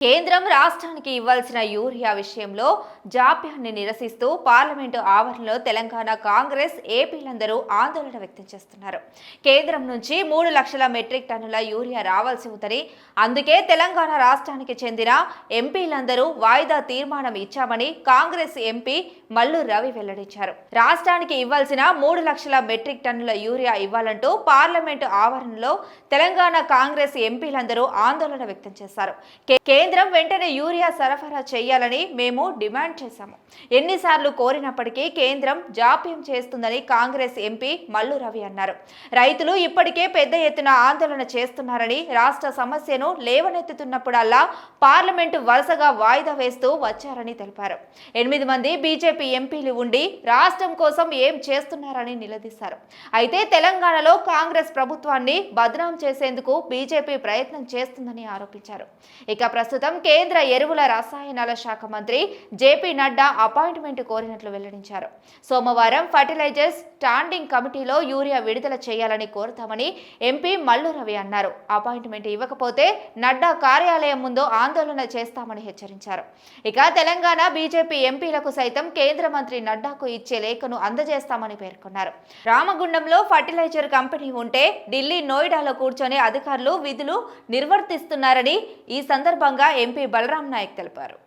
కేంద్రం రాష్ట్రానికి ఇవ్వాల్సిన యూరియా విషయంలో జాప్యాన్ని నిరసిస్తూ పార్లమెంటు ఆవరణలో తెలంగాణ కాంగ్రెస్ ఏపీలందరూ ఆందోళన వ్యక్తం చేస్తున్నారు. కేంద్రం నుంచి మూడు లక్షల మెట్రిక్ టన్నుల యూరియా రావాల్సి ఉందని అందుకే తెలంగాణ రాష్ట్రానికి చెందిన ఎంపీలందరూ వాయిదా తీర్మానం ఇచ్చామని కాంగ్రెస్ ఎంపీ మల్లు రవి వెల్లడించారు. రాష్ట్రానికి ఇవ్వాల్సిన మూడు లక్షల మెట్రిక్ టన్నుల యూరియా ఇవ్వాలంటూ పార్లమెంటు ఆవరణలో తెలంగాణ కాంగ్రెస్ ఎంపీలందరూ ఆందోళన వ్యక్తం చేశారు. కేంద్ర కేంద్రం వెంటనే యూరియా సరఫరా చేయాలని మేము డిమాండ్ చేశాము. ఎన్నిసార్లు కోరినప్పటికీ కేంద్రం జాప్యం చేస్తుందని కాంగ్రెస్ ఎంపీ మల్లు రవి అన్నారు. రైతులు ఇప్పటికే పెద్ద ఎత్తున ఆందోళన చేస్తున్నారని రాష్ట్ర సమస్యను లేవనెత్తుతున్నప్పుడల్లా పార్లమెంటు వరుసగా వాయిదా వేస్తూ వచ్చారని తెలిపారు. ఎనిమిది మంది బీజేపీ ఎంపీలు ఉండి రాష్ట్రం కోసం ఏం చేస్తున్నారని నిలదీశారు. అయితే తెలంగాణలో కాంగ్రెస్ ప్రభుత్వాన్ని బదనాం చేసేందుకు బీజేపీ ప్రయత్నం చేస్తుందని ఆరోపించారు. ఇక ప్రస్తుతం ప్రస్తుతం కేంద్ర ఎరువుల రసాయనాల శాఖ మంత్రి జేపీ నడ్డా అపాయింట్మెంట్ కోరినట్లు వెల్లడించారు. సోమవారం ఫర్టిలైజర్స్ స్టాండింగ్ కమిటీలో యూరియా విడుదల చేయాలని కోరుతామని ఎంపీ మల్లు రవి అన్నారు. అపాయింట్మెంట్ ఇవ్వకపోతే నడ్డా కార్యాలయం ముందు ఆందోళన చేస్తామని హెచ్చరించారు. ఇక తెలంగాణ బీజేపీ ఎంపీలకు సైతం కేంద్ర మంత్రి నడ్డాకు ఇచ్చే లేఖను అందజేస్తామని పేర్కొన్నారు. రామగుండంలో ఫర్టిలైజర్ కంపెనీ ఉంటే ఢిల్లీ నోయిడాలో కూర్చొని అధికారులు విధులు నిర్వర్తిస్తున్నారని ఈ సందర్భంగా ఎంపీ బలరాం నాయక్ తెలిపారు.